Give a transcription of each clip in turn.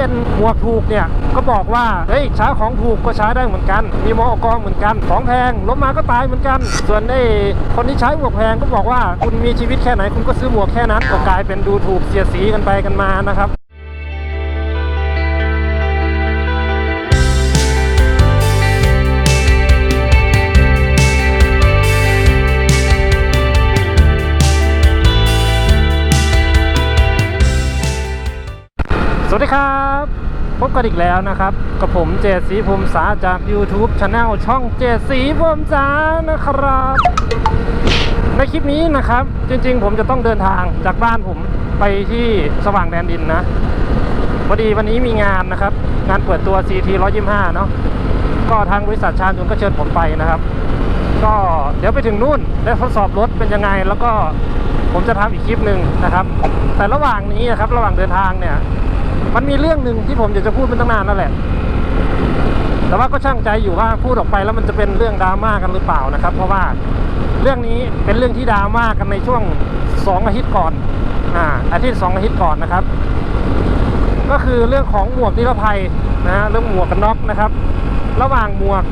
เป็นหมวกถูกเนี่ยก็บอกว่าเฮ้ยช้ของถูกก็ใช้ได้เหมือนกัน มีมอกเหมือนกันของแพงล้มมาก็ตายเหมือนกัน ส่วนไอ้คนที่ใช้หมวกแพงก็บอกว่า คุณมีชีวิตแค่ไหนคุณก็ซื้อหมวกแค่นั้นก็กลายเป็นดูถูกเสียสีกันไปกันมานะครับ กันอีกแล้วนะครับกับผมเจสีภูมิสาจาก YouTube c h anel ช่องเจสีภูมิสานะครับ ในคลิปนี้นะครับ จริงๆ ผมจะต้องเดินทางจากบ้านผมไปที่สว่างแดนดินนะพอดีวันนี้มีงานนะครับ งานเปิดตัว CT 125 เนาะก็ทางบริษัทชาญยนต์ก็เชิญผมไปนะครับ ก็เดี๋ยวไปถึงนู่นได้ทดสอบรถเป็นยังไง แล้วก็ผมจะทำอีกคลิปหนึ่งนะครับ แต่ระหว่างนี้นะครับระหว่างเดินทางเนี่ย มันมีเรื่องหนึ่งที่ผมอยากจะพูดเป็นตั้งนานนั่นแหละ แต่ว่าก็ช่างใจอยู่ว่าพูดออกไปแล้วมันจะเป็นเรื่องดราม่ากันหรือเปล่านะครับ เพราะว่าเรื่องนี้เป็นเรื่องที่ดราม่ากันในช่วงสองอาทิตย์ก่อนอ่าอาทิตย์สองอาทิตย์ก่อนนะครับ ก็คือเรื่องของหมวกนิรภัยนะฮะเรื่องหมวกกันน็อกนะครับ ระหว่างหมวก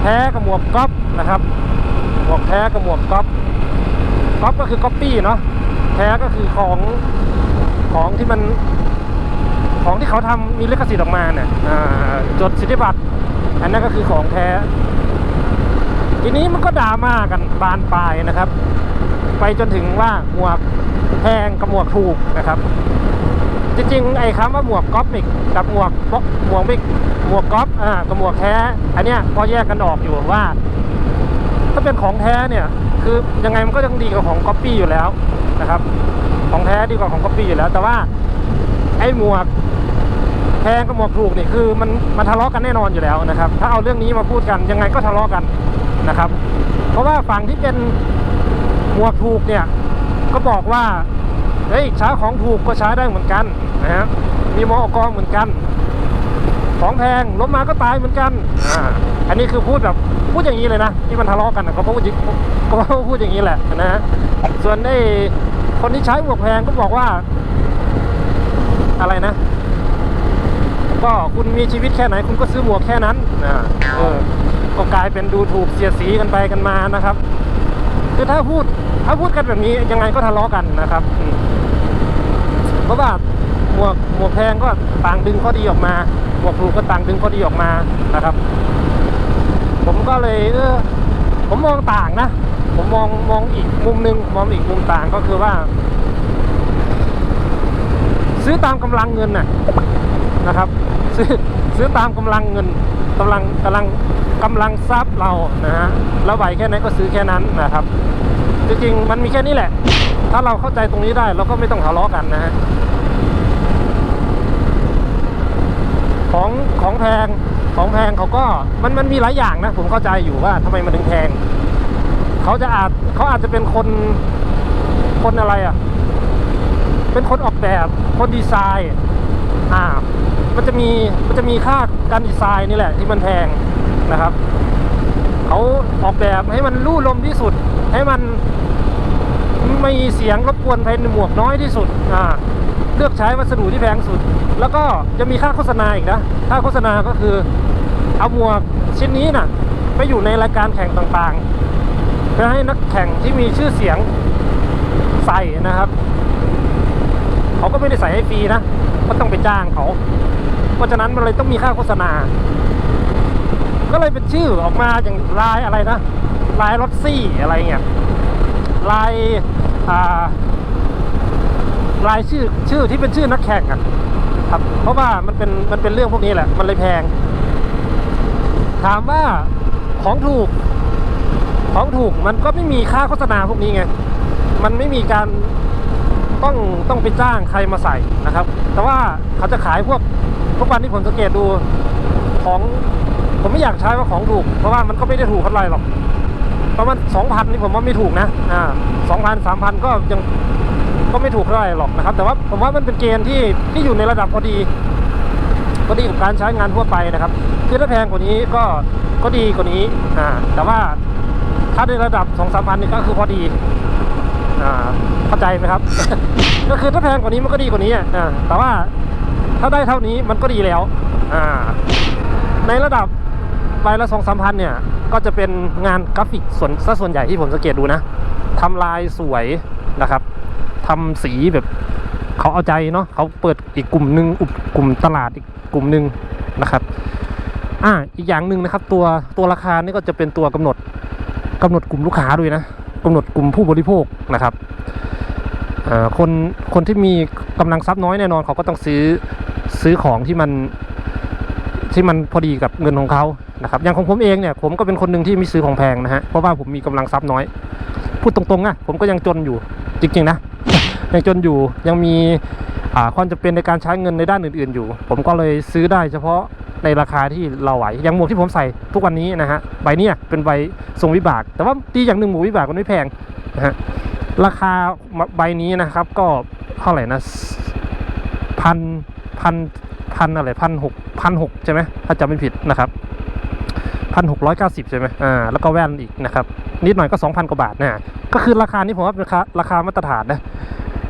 แท้กับหมวกก๊อปนะครับ หมวกแท้กับหมวกก๊อปก๊อปก็คือก๊อปปี้เนาะแท้ก็คือของของที่มัน ของที่เขาทำมีลิขสิทธิ์ออกมาเนี่ยจดสิทธิบัตร อันนั้นก็คือของแท้ ทีนี้มันก็ดราม่ากันบานปลายนะครับ ไปจนถึงว่าหมวกแพงกับหมวกถูกนะครับ จริงๆ ไอ้คำว่าหมวกก๊อปมิกกับหมวกก๊อปหมวกมิกหมวกก๊อปอ่ากับหมวกแท้ อันเนี้ยพอแยกกันออกอยู่ว่า ถ้าเป็นของแท้เนี่ยคือยังไงมันก็ยังดีกว่าของก๊อปปี้อยู่แล้วนะครับ ของแท้ดีกว่าของก๊อปปี้อยู่แล้ว แต่ว่าไอ้หมวก แพงกับหมวกถูกนี่คือมันมันทะเลาะกันแน่นอนอยู่แล้วนะครับ ถ้าเอาเรื่องนี้มาพูดกันยังไงก็ทะเลาะกันนะครับ เพราะว่าฝั่งที่เป็นหมวกถูกเนี่ยก็บอกว่าเฮ้ยใช้ของถูกก็ใช้ได้เหมือนกันนะฮะมีมอกเหมือนกัน ของแพงล้มมาก็ตายเหมือนกันอ่าอันนี้คือพูดแบบพูดอย่างนี้เลยนะที่มันทะเลาะกันนะก็พูดก็พูดอย่างนี้แหละนะฮะส่วนไอ้คนที่ใช้หมวกแพงก็บอกว่า อะไรนะ ก็คุณมีชีวิตแค่ไหน คุณก็ซื้อหมวกแค่นั้นอ่าเออก็กลายเป็นดูถูกเสียดสีกันไปกันมานะครับ คือถ้าพูดถ้าพูดกันแบบนี้ยังไงก็ทะเลาะกันนะครับอืมเพราะว่าหมวกหมวกแพงก็ต่างดึงข้อดีออกมาหมวกถูกก็ต่างดึงข้อดีออกมานะครับ ผมก็เลยเออผมมองต่างนะผมมองมองอีกมุมหนึ่งมองอีกมุมต่างก็คือว่า ซื้อตามกำลังเงินน่ะ นะครับ ซื้อซื้อตามกำลังเงินกำลังกำลังกำลังทรัพย์เรานะฮะเราไหวแค่ไหนก็ซื้อแค่นั้นนะครับ จริงๆมันมีแค่นี้แหละ ถ้าเราเข้าใจตรงนี้ได้เราก็ไม่ต้องทะเลาะกันนะฮะของของแพงของแพงเขาก็มันมันมีหลายอย่างนะ ผมเข้าใจอยู่ว่าทำไมมันถึงแพง เขาจะอาจเขาอาจจะเป็นคนคนอะไรอะ เป็นคนออกแบบคนดีไซน์อ่า มันจะมีมันจะมีค่าการดีไซน์นี่แหละที่มันแพงนะครับเขาออกแบบให้มันรูลมที่สุด ให้มันไม่มีเสียงรบกวนภายในหมวกน้อยที่สุดอ่าเลือกใช้วัสดุที่แพงสุด แล้วก็จะมีค่าโฆษณาอีกนะ ค่าโฆษณาก็คือเอาหมวกชิ้นนี้น่ะไปอยู่ในรายการแข่งต่างๆ เพื่อให้นักแข่งที่มีชื่อเสียงใส่นะครับ เขาก็ไม่ได้ใส่ให้ฟรีนะ ก็ต้องไปจ้างเขา เพราะฉะนั้นมันเลยต้องมีค่าโฆษณา ก็เลยเป็นชื่อออกมาอย่างลายอะไรนะลายรถซี่อะไรเงี้ยลายอ่าลายชื่อชื่อที่เป็นชื่อนักแข่งอะครับ เพราะว่ามันเป็นมันเป็นเรื่องพวกนี้แหละ มันเลยแพง ถามว่าของถูก ของถูกมันก็ไม่มีค่าโฆษณาพวกนี้ไง มันไม่มีการ ต้องต้องไปจ้างใครมาใส่นะครับ แต่ว่าเขาจะขายพวกทุกวันที่ผมสังเกตดูของผมไม่อยากใช้ว่าของถูก เพราะว่ามันก็ไม่ได้ถูกเท่าไหร่หรอกประมาณสองพันนี่ผมว่าไม่ถูกนะอ่าสองพันสามพันก็ยังก็ไม่ถูกเท่าไหร่หรอกนะครับ แต่ว่าผมว่ามันเป็นเกณฑ์ที่ที่อยู่ในระดับพอดีพอดีกับการใช้งานทั่วไปนะครับคือถ้าแพงกว่านี้ก็ก็ดีกว่านี้อ่าแต่ว่าถ้าในระดับสองสามพันนี่ก็คือพอดี เข้าใจไหมครับ ก็คือถ้าแพงกว่านี้มันก็ดีกว่านี้อะแต่ว่าถ้าได้เท่านี้มันก็ดีแล้ว อ่า ในระดับใบละสองสามพันเนี่ย ก็จะเป็นงานกราฟิกส่วนซะส่วนใหญ่ที่ผมสังเกตดูนะทำลายสวยนะครับทำสีแบบเขาเอาใจเนาะเขาเปิดอีกกลุ่มหนึ่งอุปกลุ่มตลาดอีกกลุ่มหนึ่งนะครับอ่าอีกอย่างหนึ่งนะครับ ตัวตัวราคานี่ก็จะเป็นตัวกำหนดกำหนดกลุ่มลูกค้าด้วยนะ กำหนดกลุ่มผู้บริโภคนะครับคนคนที่มีกำลังทรัพย์น้อยแน่นอนเขาก็ต้องซื้อซื้อของที่มันที่มันพอดีกับเงินของเขานะครับอย่างของผมเองเนี่ยผมก็เป็นคนหนึ่งที่ไม่ซื้อของแพงนะฮะเพราะว่าผมมีกำลังทรัพย์น้อย พูดตรงๆอะผมก็ยังจนอยู่จริงๆนะยังจนอยู่ยังมีความจำเป็นในการใช้เงินในด้านอื่น ๆ อยู่ ผมก็เลยซื้อได้เฉพาะ ในราคาที่เราไหวอย่างหมวกที่ผมใส่ทุกวันนี้นะฮะใบเนี้ยเป็นใบทรงวิบาก แต่ว่าดีอย่างหนึ่งหมวกวิบากมันไม่แพงนะฮะราคาใบนี้นะครับก็เท่าไหร่นะพันพันพันอะไรพันหกพันหกใช่ไหมถ้าจำไม่ผิดนะครับพันหกร้อยเก้าสิบใช่ไหมอ่าแล้วก็แว่นอีกนะครับนิดหน่อยก็สองพันกว่าบาทนะก็คือราคานี้ผมว่าราคาราคามาตรฐานนะ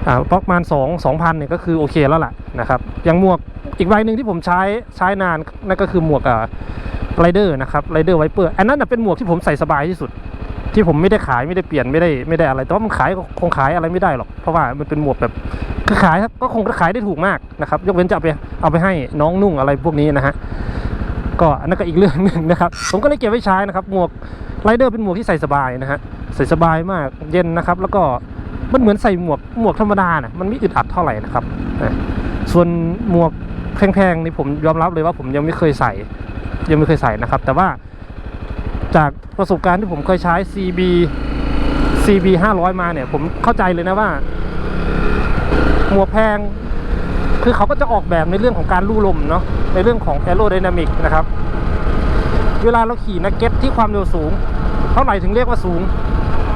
อ่าประมาณสองสองพันเนี่ยก็คือโอเคแล้วล่ะนะครับย่างหมวก อีกใบหนึ่งที่ผมใช้ใช้นานนั่นก็คือหมวกอ่าไรเดอร์นะครับไรเดอร์ไวเปอร์อันนั้นเป็นหมวกที่ผมใส่สบายที่สุด ที่ผมไม่ได้ขายไม่ได้เปลี่ยนไม่ได้ไม่ได้อะไร แต่ว่ามันขายคงขายอะไรไม่ได้หรอก เพราะว่ามันเป็นหมวกแบบคือขายก็คงขายได้ถูกมากนะครับ ยกเว้นจะเอาไปเอาไปให้น้องนุ่งอะไรพวกนี้นะฮะก็อันนั้นก็อีกเรื่องหนึ่งนะครับ ผมก็เลยเก็บไว้ใช้นะครับ หมวกไรเดอร์เป็นหมวกที่ใส่สบายนะฮะใส่สบายมากเย็นนะครับ แล้วก็มันเหมือนใส่หมวกหมวกธรรมดานะมันไม่อึดอัดเท่าไหร่นะครับส่วนหมวก แพงๆนี่ผมยอมรับเลยว่าผมยังไม่เคยใส่ ยังไม่เคยใส่นะครับ แต่ว่าจากประสบการณ์ที่ผมเคยใช้ CB CB 500 มาเนี่ย ผมเข้าใจเลยนะว่า หมวกแพง คือเขาก็จะออกแบบในเรื่องของการลู่ลมเนาะในเรื่องของ aerodynamic นะครับ เวลาเราขี่นักเก็ตที่ความเร็วสูง เท่าไหร่ถึงเรียกว่าสูง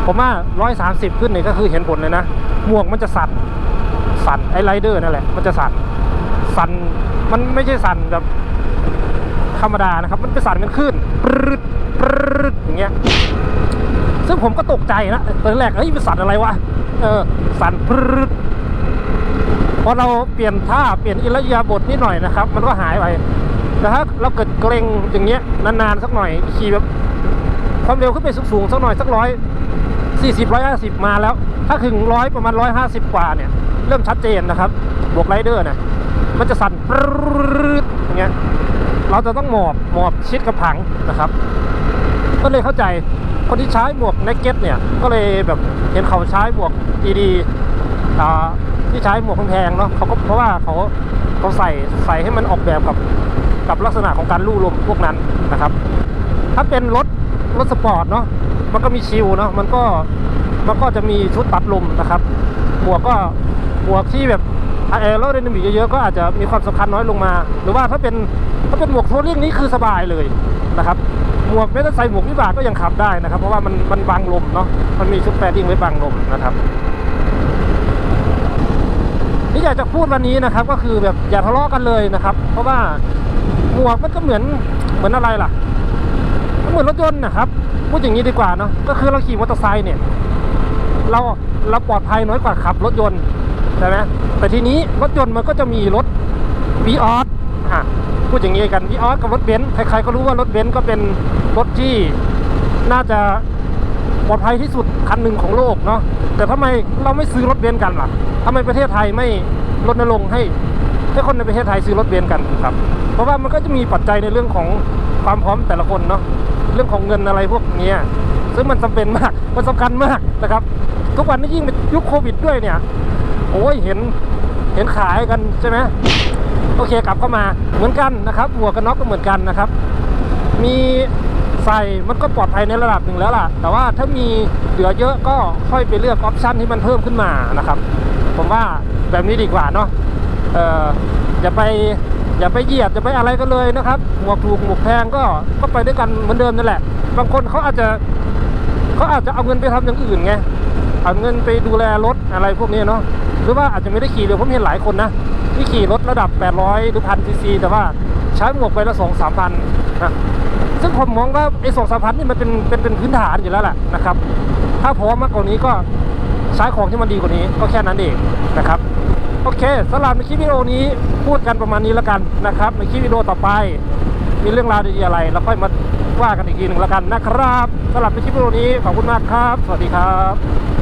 ผมว่า 130 ขึ้นเนี่ยก็คือเห็นผลเลยนะ หมวกมันจะสั่นสั่นไอไรเดอร์นั่นแหละมันจะสั่น สั่นมันไม่ใช่สั่นแบบธรรมดานะครับ มันเป็นสั่นเป็นคลื่นปรึดปรึดอย่างเงี้ยซึ่งผมก็ตกใจนะตอนแรกเฮ้ยเป็นสั่นอะไรวะเออสั่นปรึดพอเราเปลี่ยนท่าเปลี่ยนอิริยาบถนิดหน่อยนะครับ มันก็หายไปแต่ถ้าเราเกิดเกรงอย่างเงี้ยนานๆสักหน่อยขี่แบบความเร็วขึ้นไปสูงๆสักหน่อยสักร้อยสี่สิบร้อยห้าสิบมาแล้ว ถ้าถึงร้อยประมาณร้อยห้าสิบกว่าเนี่ย เริ่มชัดเจนนะครับ บวกไรเดอร์นะ มันจะสั่นปรึดอย่างเงี้ยเราจะต้องหมอบหมอบชิดกับผังนะครับ ก็เลยเข้าใจคนที่ใช้หมวกเนกเก็ตเนี่ยก็เลยแบบเห็นเขาใช้หมวกดีๆอ่าที่ใช้หมวกแพงเนาะเขาก็เพราะว่าเขาเขาใส่ใส่ให้มันออกแบบกับกับลักษณะของการลู่ลมพวกนั้นนะครับ ถ้าเป็นรถรถสปอร์ตเนาะมันก็มีชิลเนาะมันก็มันก็จะมีชุดตัดลมนะครับหมวกก็หมวกที่แบบ แอโรไดนามิกเยอะๆก็อาจจะมีความสำคัญน้อยลงมา หรือว่าถ้าเป็นถ้าเป็นหมวกโทัวริงนี้คือสบายเลยนะครับหมวกไม่ต้องใส่หมวกวิบากก็ยังขับได้นะครับ เพราะว่ามันมันบังลมเนาะมันมีชุดแปดดิ้งไว้บังลมนะครับที่อยากจะพูดวันนี้นะครับ ก็คือแบบอย่าทะเลาะกันเลยนะครับ เพราะว่าหมวกมันก็เหมือนเหมือนอะไรล่ะมันเหมือนรถยนต์นะครับพูดอย่างนี้ดีกว่าเนาะก็คือเราขี่มอเตอร์ไซค์เนี่ย เราเราปลอดภัยน้อยกว่าขับรถยนต์ ใช่ไหมแต่ทีนี้รถยนต์มันก็จะมีรถวีออสอะพูดอย่างนี้กันวีออสกับรถเบนซ์ใครๆก็รู้ว่ารถเบนซ์ก็เป็นรถที่น่าจะปลอดภัยที่สุดคันหนึ่งของโลกเนาะแต่ทำไมเราไม่ซื้อรถเบนซ์กันล่ะทำไมประเทศไทยไม่รณรงค์ให้ให้คนในประเทศไทยซื้อรถเบนซ์กันครับ เพราะว่ามันก็จะมีปัจจัยในเรื่องของความพร้อมแต่ละคนเนาะเรื่องของเงินอะไรพวกนี้ซึ่งมันจำเป็นมากมันสำคัญมากนะครับ ทุกวันนี้ยิ่งเป็นยุคโควิดด้วยเนี่ย โอ้ยเห็นเห็นขายกันใช่ไหมโอเคกลับเข้ามาเหมือนกันนะครับหมวกกันน็อกก็เหมือนกันนะครับ มีใส่มันก็ปลอดภัยในระดับหนึ่งแล้วล่ะ แต่ว่าถ้ามีเหลือเยอะก็ค่อยไปเลือกออปชันที่มันเพิ่มขึ้นมานะครับ ผมว่าแบบนี้ดีกว่าเนาะเอออย่าไปอย่าไปเหยียดอย่าไปอะไรกันเลยนะครับหมวกถูกหมวกแพงก็ก็ไปด้วยกันเหมือนเดิมนั่นแหละ บางคนเขาอาจจะเขาอาจจะเอาเงินไปทำอย่างอื่นไง เอาเงินไปดูแลรถอะไรพวกนี้เนาะหรือว่าอาจจะไม่ได้ขี่เลยผมเห็นหลายคนนะที่ขี่รถระดับ 800 หรือพันซีซีแต่ว่าใช้หมวกไปละสองสามพันนะซึ่งผมมองว่าไอ้สองสามพันนี่มันเป็นเป็นเป็นพื้นฐานอยู่แล้วแหละนะครับ ถ้าพร้อมมากกว่านี้ก็ใช้ของที่มันดีกว่านี้ก็แค่นั้นเองนะครับโอเคสำหรับในคลิปวิดีโอนี้พูดกันประมาณนี้แล้วกันนะครับ ในคลิปวิดีโอต่อไป มีเรื่องราวดีๆอะไรเราค่อยมาว่ากันอีกทีหนึ่งแล้วกันนะครับสำหรับในคลิปวิดีโอนี้ขอบคุณมากครับ สวัสดีครับ